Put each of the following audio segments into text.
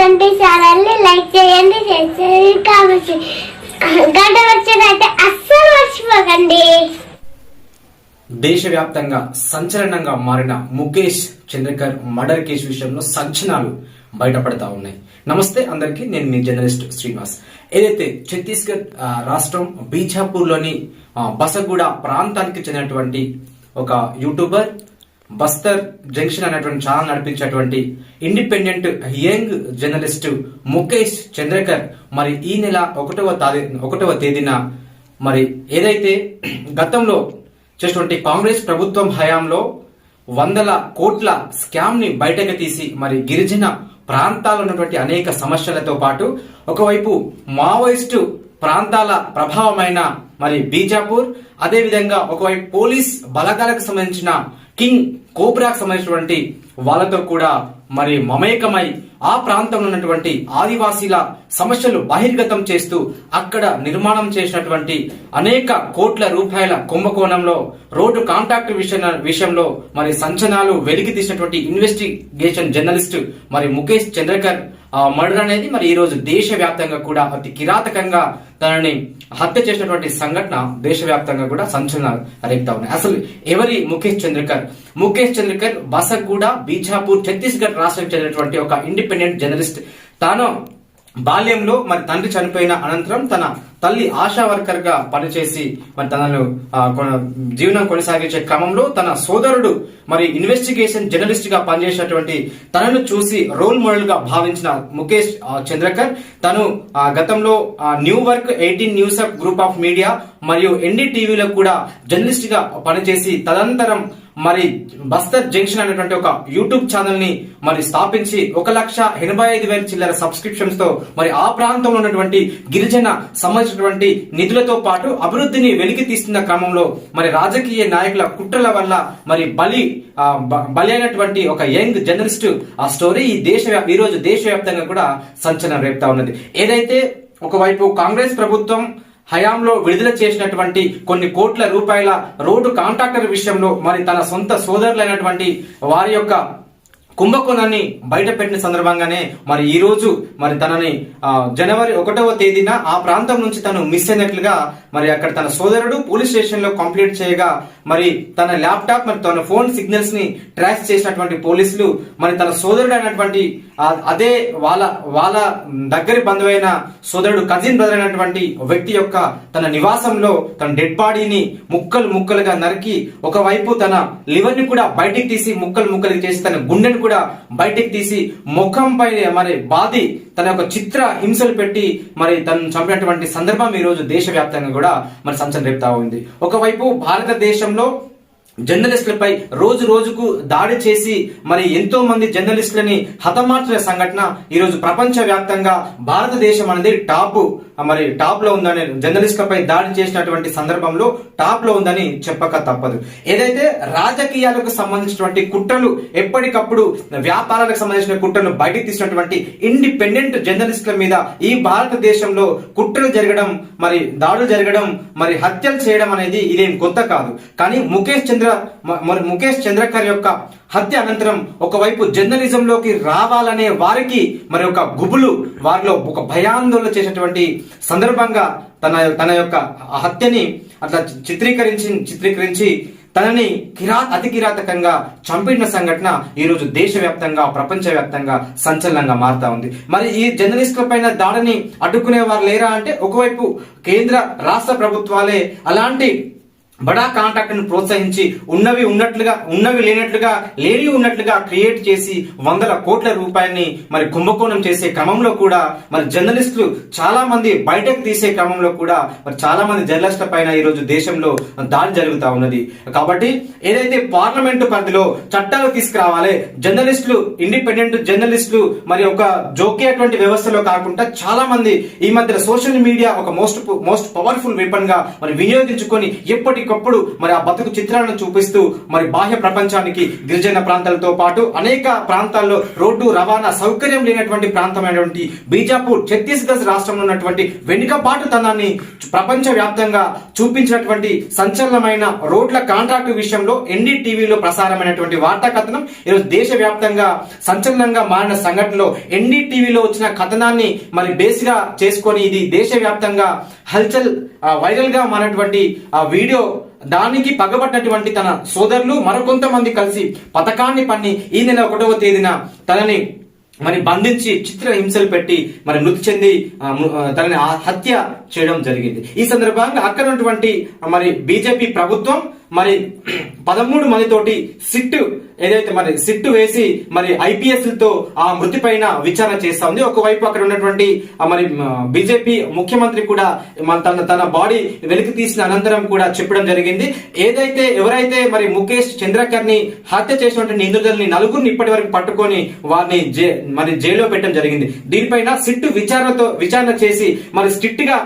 తండ్రి ఛానల్ని లైక్ చేయండి షేర్ చేయండి కామెంట్ గంట వచ్చినట్టే అస్సలు మర్చిపోకండి. దేశవ్యాప్తంగా సంచలనంగా మారిన ముఖేష్ చంద్రకర్ మర్డర్ కేసు విషయంలో సంచలనాలు బయటపడతా ఉన్నాయి. నమస్తే అందరికీ నేను మీ జర్నలిస్ట్ శ్రీనివాస్. ఏదైతే ఛత్తీస్గఢ్ రాష్ట్రం బీజాపూర్లోని బసగూడ ప్రాంతానికి చెందినటువంటి ఒక యూట్యూబర్ బస్తర్ జంక్షన్ అనేటువంటి channel నడిపించేటువంటి independent young journalist Mukesh Chandrakar మరి ఈ నెల ఒకటవ తారీ ఒకటవ తేదీన మరి ఏదైతే గతంలో చేసినటువంటి కాంగ్రెస్ ప్రభుత్వం హయాంలో వందల కోట్ల స్కామ్ని బయటకు తీసి మరి గిరిజన ప్రాంతాల్లో ఉన్నటువంటి అనేక సమస్యలతో పాటు ఒకవైపు మావోయిస్టు ప్రాంతాల ప్రభావమైన మరి బీజాపూర్ అదేవిధంగా ఒకవైపు పోలీస్ బలగాలకు సంబంధించిన కింగ్ కోబ్రాకు సంబంధించినటువంటి వాళ్ళతో కూడా మరి మమేకమై ఆ ప్రాంతంలో ఉన్నటువంటి ఆదివాసీల సమస్యలు బహిర్గతం చేస్తూ అక్కడ నిర్మాణం చేసినటువంటి అనేక కోట్ల రూపాయల కుంభకోణంలో రోడ్డు కాంట్రాక్ట్ విషయ విషయంలో మరి సంచనాలు వెలికి తీసినటువంటి ఇన్వెస్టిగేషన్ జర్నలిస్ట్ మరి ముఖేష్ చంద్రకర్ ఆ మర్డర్ అనేది మరి ఈ రోజు దేశవ్యాప్తంగా కూడా అతి కిరాతకంగా తనని హత్య చేసినటువంటి సంఘటన దేశవ్యాప్తంగా కూడా సంచలనాలు రేపుతా ఉన్నాయి. అసలు ఎవరి ముఖేష్ చంద్రకర్? ముఖేష్ చంద్రకర్ బసగూడ బీజాపూర్ ఛత్తీస్గఢ్ రాష్ట్రానికి చెందినటువంటి ఒక ఇండిపెండెంట్ జర్నలిస్ట్. తాను బాల్యంలో మరి తండ్రి చనిపోయిన అనంతరం తన తల్లి ఆశా వర్కర్గా పనిచేసి మరి తనను కొన- జీవనం కొనసాగించే క్రమంలో తన సోదరుడు మరి ఇన్వెస్టిగేషన్ జర్నలిస్ట్గా పనిచేసినటువంటి తనను చూసి రోల్ మోడల్గా భావించిన ముఖేష్ చంద్రకర్ తను ఆ, గతంలో network eighteen news up group of media మరియు ఎన్డీటీవీలో కూడా జర్నలిస్ట్గా పనిచేసి తదనంతరం మరి బస్తర్ జంక్షన్ అనేటువంటి ఒక యూట్యూబ్ ఛానల్ని మరి స్థాపించి ఒక లక్ష ఎనభై ఐదు వేల చిల్లర సబ్స్క్రిప్షన్స్తో మరి ఆ ప్రాంతంలో ఉన్నటువంటి గిరిజన సంబంధించినటువంటి నిధులతో పాటు అభివృద్ధిని వెలికి తీస్తున్న క్రమంలో మరి రాజకీయ నాయకుల కుట్రల వల్ల మరి బలి బలి అయినటువంటి ఒక యంగ్ జర్నలిస్ట్ ఆ స్టోరీ ఈ దేశ ఈ రోజు దేశవ్యాప్తంగా కూడా సంచలనం రేపుతా ఉన్నది. ఏదైతే ఒకవైపు కాంగ్రెస్ ప్రభుత్వం హయాంలో విడుదల చేసినటువంటి కొన్ని కోట్ల రూపాయల రోడ్డు కాంట్రాక్టర్ విషయంలో మరి తన సొంత సోదరులైనటువంటి వారి యొక్క కుంభకోణాన్ని బయట పెట్టిన సందర్భంగానే మరి ఈ రోజు మరి తనని జనవరి ఒకటవ తేదీన ఆ ప్రాంతం నుంచి తను మిస్ అయినట్లుగా మరి అక్కడ తన సోదరుడు పోలీస్ స్టేషన్లో కంప్లీట్ చేయగా మరి తన ల్యాప్టాప్ మరి తన ఫోన్ సిగ్నల్స్ని ట్రాక్ చేసినటువంటి పోలీసులు మరి తన సోదరుడు అయినటువంటి అదే వాళ్ళ వాళ్ళ దగ్గరి బంధువైన సోదరుడు కజిన్ బ్రదర్ అయినటువంటి వ్యక్తి యొక్క తన నివాసంలో తన డెడ్ బాడీని ముక్కలు ముక్కలుగా నరికి ఒకవైపు తన లివర్ని కూడా బయటికి తీసి ముక్కలు ముక్కలు చేసి తన గుండెను కూడా కూడా బయటికి తీసి ముఖం పైన మరి బాధి తన యొక్క చిత్ర హింసలు పెట్టి మరి తను చంపినటువంటి సందర్భం ఈ రోజు దేశవ్యాప్తంగా కూడా మరి సంచలనం రేపుతా ఉంది. ఒకవైపు భారతదేశంలో జర్నలిస్టులపై రోజు రోజుకు దాడి చేసి మరి ఎంతో మంది జర్నలిస్టులని హతమార్చిన సంఘటన ఈరోజు ప్రపంచవ్యాప్తంగా ప్రపంచ వ్యాప్తంగా భారతదేశం అనేది టాపు మరి టాప్లో ఉందని జర్నలిస్టులపై దాడి చేసినటువంటి సందర్భంలో టాప్లో ఉందని చెప్పక తప్పదు. ఏదైతే రాజకీయాలకు సంబంధించినటువంటి కుట్రలు ఎప్పటికప్పుడు వ్యాపారాలకు సంబంధించిన కుట్రలు బయటికి తీసినటువంటి ఇండిపెండెంట్ జర్నలిస్టుల మీద ఈ భారతదేశంలో కుట్రలు జరగడం మరి దాడులు జరగడం మరి హత్యలు చేయడం అనేది ఇదేం కొత్త కాదు. కానీ ముఖేష్ చంద్ర మ- మరి ముఖేష్ చంద్రకర్ యొక్క హత్య అనంతరం ఒకవైపు జర్నలిజంలోకి రావాలనే వారికి మరి ఒక గుబులు వారిలో ఒక భయాందోళన చేసేటువంటి సందర్భంగా తన తన యొక్క హత్యని అట్లా చిత్రీకరించి చిత్రీకరించి తనని కిరా అతి కిరాతకంగా చంపిన సంఘటన ఈరోజు దేశవ్యాప్తంగా ప్రపంచవ్యాప్తంగా సంచలనంగా మారుతా ఉంది. మరి ఈ జర్నలిస్టుల పైన దాడిని అడ్డుకునే వారు లేరా అంటే ఒకవైపు కేంద్ర రాష్ట్ర ప్రభుత్వాలే అలాంటి బడా కాంట్రాక్ట్ను ప్రోత్సహించి ఉన్నవి ఉన్నట్లుగా ఉన్నవి లేనట్లుగా లేని ఉన్నట్లుగా క్రియేట్ చేసి వందల కోట్ల రూపాయల్ని మరి కుంభకోణం చేసే క్రమంలో కూడా మరి జర్నలిస్టులు చాలా మంది బయటకు తీసే క్రమంలో కూడా మరి చాలా మంది జర్నలిస్టుల పైన ఈ రోజు దేశంలో దాడి జరుగుతూ ఉన్నది. కాబట్టి ఏదైతే పార్లమెంటు పరిధిలో చట్టాలు తీసుకురావాలి జర్నలిస్టులు ఇండిపెండెంట్ జర్నలిస్టులు మరి ఒక జోకే అటువంటి వ్యవస్థలో కాకుండా చాలా మంది ఈ మధ్య సోషల్ మీడియా ఒక మోస్ట్ మోస్ట్ పవర్ఫుల్ వెపన్గా మరి వినియోగించుకొని ఎప్పటికీ ఎప్పటికప్పుడు మరి ఆ బతుకు చిత్రాలను చూపిస్తూ మరి బాహ్య ప్రపంచానికి గిరిజన ప్రాంతాలతో పాటు అనేక ప్రాంతాల్లో రోడ్డు రవాణా సౌకర్యం లేనటువంటి ప్రాంతమైనటువంటి బీజాపూర్ ఛత్తీస్గఢ్ రాష్ట్రంలో ఉన్నటువంటి వెనుకబాటుతనాన్ని ప్రపంచ వ్యాప్తంగా చూపించినటువంటి సంచలనమైన రోడ్ల కాంట్రాక్టు విషయంలో ఎన్డీటీవీలో ప్రసారమైనటువంటి వార్తా కథనం ఈరోజు దేశవ్యాప్తంగా సంచలనంగా మారిన సంఘటనలో ఎన్డీటీవీలో వచ్చిన కథనాన్ని మరి బేస్గా చేసుకొని ఇది దేశవ్యాప్తంగా హల్చల్ వైరల్గా వైరల్గా మారినటువంటి ఆ వీడియో దానికి పగబట్టినటువంటి తన సోదరులు మరికొంతమంది కలిసి పథకాన్ని పన్ని ఈ నెల ఒకటవ తేదీన తనని మరి బంధించి చిత్ర హింసలు పెట్టి మరి మృతి చెంది ఆ, తనని హత్య చేయడం జరిగింది. ఈ సందర్భంగా అక్కడ ఉన్నటువంటి మరి బీజేపీ ప్రభుత్వం మరి పదమూడు మందితోటి సిట్ ఏదైతే మరి సిట్ వేసి మరి ఐపీఎస్లతో ఆ మృతి పైన విచారణ చేస్తా ఉంది ఒకవైపు అక్కడ ఉన్నటువంటి మరి బీజేపీ ముఖ్యమంత్రి కూడా మన తన తన బాడీ వెలికి తీసిన అనంతరం కూడా చెప్పడం జరిగింది. ఏదైతే ఎవరైతే మరి ముఖేష్ చంద్రకర్ని హత్య చేసినటువంటి నిందితుల్ని నలుగురిని ఇప్పటి వరకు పట్టుకొని వారిని జై- మరి జైల్లో పెట్టడం జరిగింది. దీనిపైన సిట్ విచారణతో విచారణ చేసి మరి స్ట్రిక్ట్గా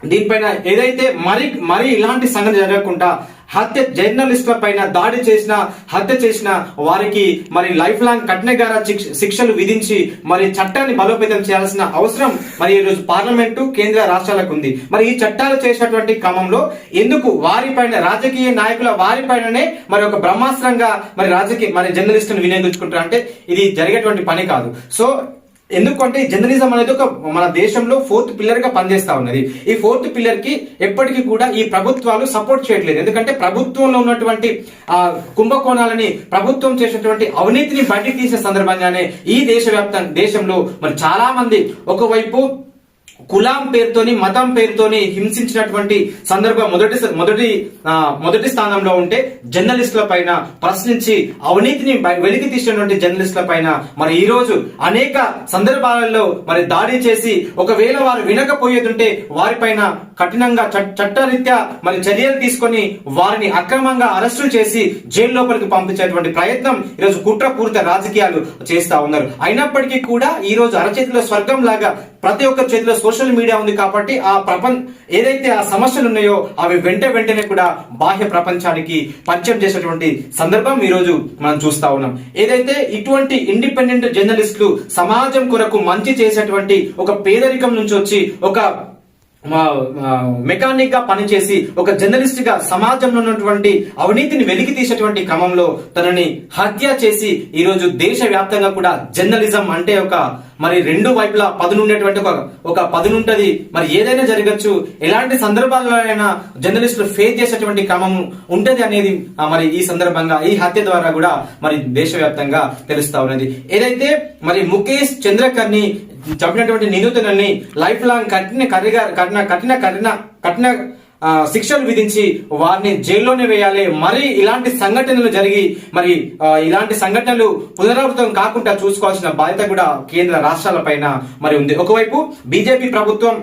దీనిపైన ఏదైతే మరి మరి ఇలాంటి సంఘటన జరగకుండా హత్య జర్నలిస్టుల పైన దాడి చేసిన హత్య చేసిన వారికి మరి లైఫ్ లాంగ్ కఠినగార శిక్ష- శిక్షలు విధించి మరి చట్టాన్ని బలోపేతం చేయాల్సిన అవసరం మరి ఈ రోజు పార్లమెంటు కేంద్ర రాష్ట్రాలకు ఉంది. మరి ఈ చట్టాలు చేసినటువంటి క్రమంలో ఎందుకు వారిపైన రాజకీయ నాయకుల వారిపైననే మరి ఒక బ్రహ్మాస్త్రంగా మరి రాజకీయ మరి జర్నలిస్టును వినియోగించుకుంటారు అంటే ఇది జరిగేటువంటి పని కాదు. సో ఎందుకంటే జర్నలిజం అనేది ఒక మన దేశంలో ఫోర్త్ పిల్లర్గా పనిచేస్తా ఉన్నది. ఈ ఫోర్త్ పిల్లర్కి ఎప్పటికీ కూడా ఈ ప్రభుత్వాలు సపోర్ట్ చేయట్లేదు. ఎందుకంటే ప్రభుత్వంలో ఉన్నటువంటి ఆ కుంభకోణాలని ప్రభుత్వం చేసినటువంటి అవినీతిని బయటికి తీసిన సందర్భంగానే ఈ దేశవ్యాప్త దేశంలో మరి చాలా మంది ఒకవైపు కులాం పేరుతోని మతం పేరుతోని హింసించినటువంటి సందర్భం మొదటి మొదటి మొదటి స్థానంలో ఉంటే జర్నలిస్టుల పైన ప్రశ్నించి అవినీతిని వెలికి తీసినటువంటి జర్నలిస్టుల పైన మరి ఈ రోజు అనేక సందర్భాలలో మరి దాడి చేసి ఒకవేళ వారు వినకపోయేదుంటే వారిపైన కఠినంగా చట్- చట్టరీత్యా మరి చర్యలు తీసుకొని వారిని అక్రమంగా అరెస్టులు చేసి జైలు లోపలికి పంపించేటువంటి ప్రయత్నం ఈరోజు కుట్రపూరిత రాజకీయాలు చేస్తా ఉన్నారు. అయినప్పటికీ కూడా ఈ రోజు అరచేతిలో స్వర్గం లాగా ప్రతి ఒక్క చేతిలో సోషల్ మీడియా ఉంది కాబట్టి ఆ ప్రపంచ ఏదైతే ఆ సమస్యలు ఉన్నాయో అవి వెంట వెంటనే కూడా బాహ్య ప్రపంచానికి పరిచయం చేసేటువంటి సందర్భం ఈ రోజు మనం చూస్తా ఉన్నాం. ఏదైతే ఇటువంటి ఇండిపెండెంట్ జర్నలిస్టులు సమాజం కొరకు మంచి చేసేటువంటి ఒక పేదరికం నుంచి వచ్చి ఒక మెకానిక్గా పనిచేసి ఒక జర్నలిస్ట్గా సమాజంలో ఉన్నటువంటి అవినీతిని వెలికి తీసేటువంటి క్రమంలో తనని హత్య చేసి ఈరోజు దేశ వ్యాప్తంగా కూడా జర్నలిజం అంటే ఒక మరి రెండు వైపులా పదునుండేటువంటి ఒక ఒక పదునుంటది. మరి ఏదైనా జరగచ్చు. ఎలాంటి సందర్భాల్లో అయినా జర్నలిస్టులు ఫేస్ చేసేటువంటి క్రమం ఉంటది అనేది మరి ఈ సందర్భంగా ఈ హత్య ద్వారా కూడా మరి దేశవ్యాప్తంగా తెలుస్తా ఉన్నది. ఏదైతే మరి ముఖేష్ చంద్రకర్ని చంపినటువంటి నిందితులని లైఫ్ లాంగ్ కఠిన కరిగా కఠిన కఠిన కఠిన కఠిన శిక్షలు విధించి వారిని జైల్లోనే వేయాలి. మరి ఇలాంటి సంఘటనలు జరిగి మరి ఇలాంటి సంఘటనలు పునరావృతం కాకుండా చూసుకోవాల్సిన బాధ్యత కూడా కేంద్ర రాష్ట్రాల పైన మరి ఉంది. ఒకవైపు బీజేపీ ప్రభుత్వం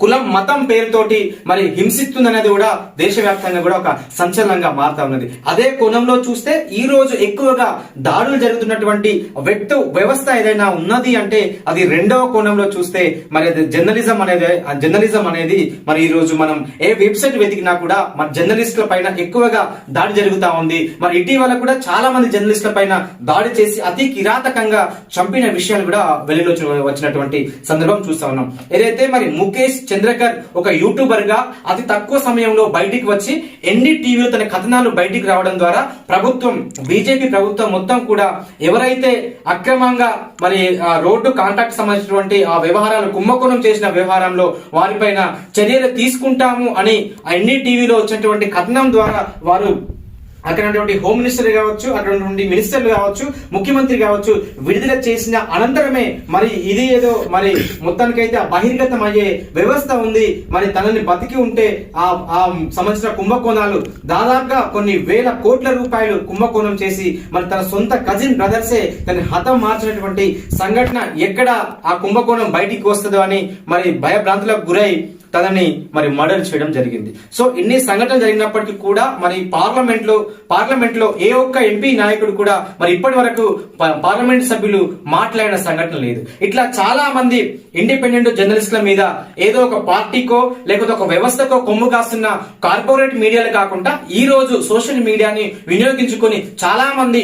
కులం మతం పేరుతోటి మరి హింసిస్తుందనేది కూడా దేశవ్యాప్తంగా కూడా ఒక సంచలనంగా మారుతా ఉన్నది. అదే కోణంలో చూస్తే ఈ రోజు ఎక్కువగా దాడులు జరుగుతున్నటువంటి వ్యక్తి వ్యవస్థ ఏదైనా ఉన్నది అంటే అది రెండవ కోణంలో చూస్తే మరి అది జర్నలిజం అనేది జర్నలిజం అనేది మరి ఈ రోజు మనం ఏ వెబ్సైట్ వెతికినా కూడా మన జర్నలిస్టుల పైన ఎక్కువగా దాడి జరుగుతా ఉంది. మరి ఇటీవల కూడా చాలా మంది జర్నలిస్టుల పైన దాడి చేసి అతి కిరాతకంగా చంపిన విషయాలు కూడా వెలుగులో వచ్చినటువంటి సందర్భం చూస్తా ఉన్నాం. ఏదైతే మరి ముఖేష్ చంద్రకర్ ఒక యూట్యూబర్గా అతి తక్కువ సమయంలో బయటికి వచ్చి ఎన్ని టీవీలో తన కథనాలు బయటికి రావడం ద్వారా ప్రభుత్వం బీజేపీ ప్రభుత్వం మొత్తం కూడా ఎవరైతే అక్రమంగా మరి ఆ రోడ్డు కాంట్రాక్ట్ సంబంధించినటువంటి ఆ వ్యవహారాలు కుంభకోణం చేసిన వ్యవహారంలో వారిపైన చర్యలు తీసుకుంటాము అని ఆ ఎన్ని టీవీలో వచ్చినటువంటి కథనం ద్వారా వారు అక్కడ ఉన్నటువంటి హోమ్ మినిస్టర్ కావచ్చు అక్కడ మినిస్టర్లు కావచ్చు ముఖ్యమంత్రి కావచ్చు విడుదల చేసిన అనంతరమే మరి ఇది ఏదో మరి మొత్తానికైతే బహిర్గతం అయ్యే వ్యవస్థ ఉంది. మరి తనని బతికి ఉంటే ఆ ఆ సంబంధించిన కుంభకోణాలు దాదాపుగా కొన్ని వేల కోట్ల రూపాయలు కుంభకోణం చేసి మరి తన సొంత కజిన్ బ్రదర్సే తన హతం మార్చినటువంటి సంఘటన ఎక్కడ ఆ కుంభకోణం బయటికి వస్తుందో అని మరి భయభ్రాంతులకు గురై తనని మరి మర్డర్ చేయడం జరిగింది. సో ఇన్ని సంఘటనలు జరిగినప్పటికీ కూడా మరి పార్లమెంట్లో పార్లమెంట్లో ఏ ఒక్క ఎంపీ నాయకుడు కూడా మరి ఇప్పటి వరకు పార్లమెంట్ సభ్యులు మాట్లాడిన సంఘటన లేదు. ఇట్లా చాలా మంది ఇండిపెండెంట్ జర్నలిస్టుల మీద ఏదో ఒక పార్టీకో లేకపోతే ఒక వ్యవస్థకో కొమ్ము కాస్తున్న కార్పొరేట్ మీడియాలు కాకుండా ఈ రోజు సోషల్ మీడియాని వినియోగించుకొని చాలా మంది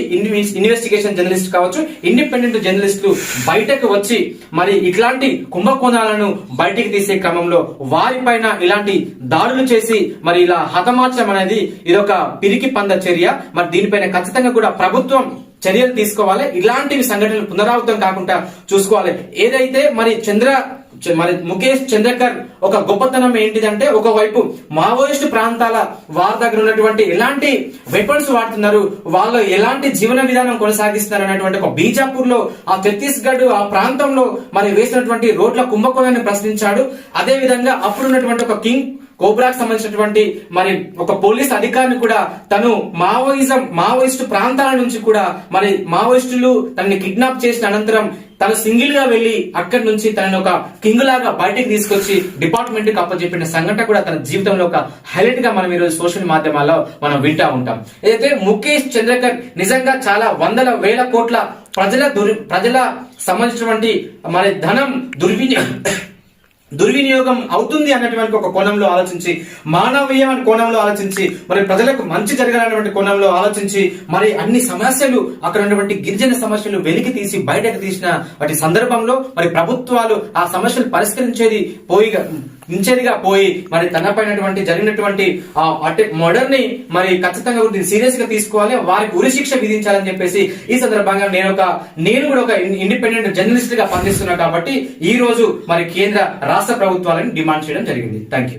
ఇన్వెస్టిగేషన్ జర్నలిస్ట్ కావచ్చు ఇండిపెండెంట్ జర్నలిస్టులు బయటకు వచ్చి మరి ఇట్లాంటి కుంభకోణాలను బయటికి తీసే క్రమంలో వారిపైన ఇలాంటి దాడులు చేసి మరి ఇలా హతమార్చడం అనేది ఇదొక పిరికి పంద చర్య. మరి దీనిపైన ఖచ్చితంగా కూడా ప్రభుత్వం చర్యలు తీసుకోవాలి. ఇలాంటివి సంఘటనలు పునరావృతం కాకుండా చూసుకోవాలి. ఏదైతే మరి చంద్ర మరి ముఖేష్ చంద్రకర్ ఒక గొప్పతనం ఏంటిదంటే ఒకవైపు మావోయిస్ట్ ప్రాంతాల వారి దగ్గర ఉన్నటువంటి ఎలాంటి వెపన్స్ వాడుతున్నారు వాళ్ళు ఎలాంటి జీవన విధానం కొనసాగిస్తున్నారు అనేటువంటి ఒక బీజాపూర్లో ఆ ఛత్తీస్గఢ్ ఆ ప్రాంతంలో మరి వేసినటువంటి రోడ్ల కుంభకోణాన్ని ప్రశ్నించాడు. అదే విధంగా అప్పుడున్నటువంటి ఒక కింగ్ కోబ్రాకు సంబంధించినటువంటి మరి ఒక పోలీస్ అధికారిని కూడా తను మావోయిజం మావోయిస్టు ప్రాంతాల నుంచి కూడా మరి మావోయిస్టులు తనని కిడ్నాప్ చేసిన అనంతరం తను సింగిల్గా వెళ్ళి అక్కడి నుంచి తనని ఒక కింగ్ లాగా బయటకు తీసుకొచ్చి డిపార్ట్మెంట్కి అప్పచెప్పిన సంఘటన కూడా తన జీవితంలో ఒక హైలైట్గా మనం ఈరోజు సోషల్ మాధ్యమాల్లో మనం వింటా ఉంటాం. ఏదైతే ముఖేష్ చంద్రకర్ నిజంగా చాలా వందల వేల కోట్ల ప్రజల దుర్ ప్రజల సంబంధించినటువంటి మరి ధనం దుర్వినియోగం దుర్వినియోగం అవుతుంది అన్నటువంటి ఒక కోణంలో ఆలోచించి మానవీయ కోణంలో ఆలోచించి మరి ప్రజలకు మంచి జరగాలన్నటువంటి కోణంలో ఆలోచించి మరి అన్ని సమస్యలు అక్కడ ఉన్నటువంటి గిరిజన సమస్యలు వెలికి తీసి బయటకు తీసిన వాటి సందర్భంలో మరి ప్రభుత్వాలు ఆ సమస్యలు పరిష్కరించేది పోయి ఉంచేదిగా పోయి మరి తనపైనటువంటి జరిగినటువంటి ఆ మర్డర్ని మరి ఖచ్చితంగా దీన్ని సీరియస్గా తీసుకోవాలి వారికి ఉరి శిక్ష విధించాలని చెప్పేసి ఈ సందర్భంగా నేను ఒక నేను కూడా ఒక ఇండిపెండెంట్ జర్నలిస్ట్గా పనిచేస్తున్నా కాబట్టి ఈ రోజు మరి కేంద్ర రాష్ట్ర ప్రభుత్వాలను డిమాండ్ చేయడం జరిగింది. Thank you